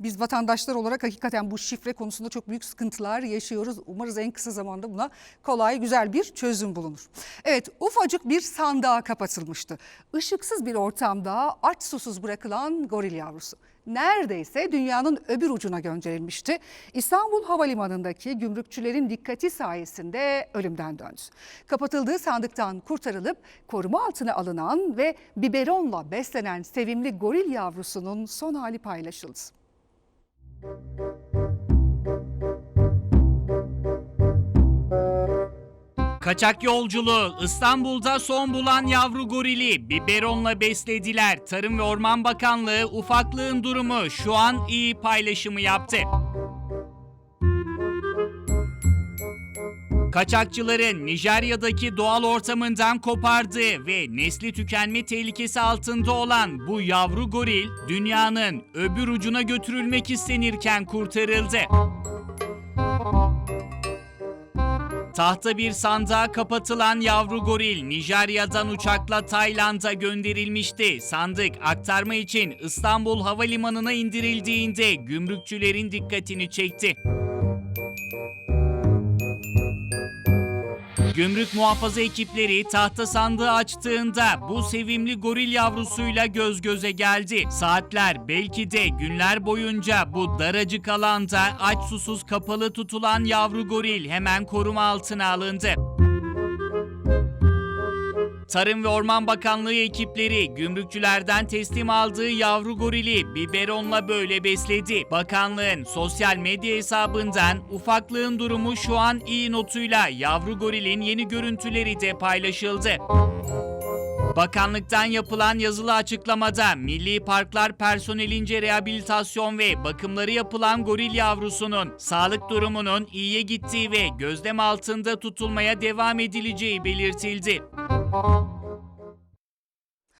Biz vatandaşlar olarak hakikaten bu şifre konusunda çok büyük sıkıntılar yaşıyoruz. Umarız en kısa zamanda buna kolay güzel bir çözüm bulunur. Evet ufacık bir sandığa kapatılmıştı. Işıksız bir ortamda aç susuz bırakılan goril yavrusu. Neredeyse dünyanın öbür ucuna gönderilmişti. İstanbul Havalimanı'ndaki gümrükçülerin dikkati sayesinde ölümden döndü. Kapatıldığı sandıktan kurtarılıp koruma altına alınan ve biberonla beslenen sevimli goril yavrusunun son hali paylaşıldı. Kaçak yolculuğu İstanbul'da son bulan yavru gorili biberonla beslediler. Tarım ve Orman Bakanlığı ufaklığın durumu şu an iyi paylaşımı yaptı. Kaçakçıların Nijerya'daki doğal ortamından kopardığı ve nesli tükenme tehlikesi altında olan bu yavru goril dünyanın öbür ucuna götürülmek istenirken kurtarıldı. Tahta bir sandığa kapatılan yavru goril Nijerya'dan uçakla Tayland'a gönderilmişti. Sandık aktarma için İstanbul Havalimanı'na indirildiğinde gümrükçülerin dikkatini çekti. Gümrük muhafaza ekipleri tahta sandığı açtığında bu sevimli goril yavrusuyla göz göze geldi. Saatler belki de günler boyunca bu daracık alanda aç susuz kapalı tutulan yavru goril hemen koruma altına alındı. Tarım ve Orman Bakanlığı ekipleri gümrükçülerden teslim aldığı yavru gorili biberonla böyle besledi. Bakanlığın sosyal medya hesabından ufaklığın durumu şu an iyi notuyla yavru gorilin yeni görüntüleri de paylaşıldı. Bakanlıktan yapılan yazılı açıklamada Milli Parklar personelince rehabilitasyon ve bakımları yapılan goril yavrusunun sağlık durumunun iyiye gittiği ve gözlem altında tutulmaya devam edileceği belirtildi. Thank you.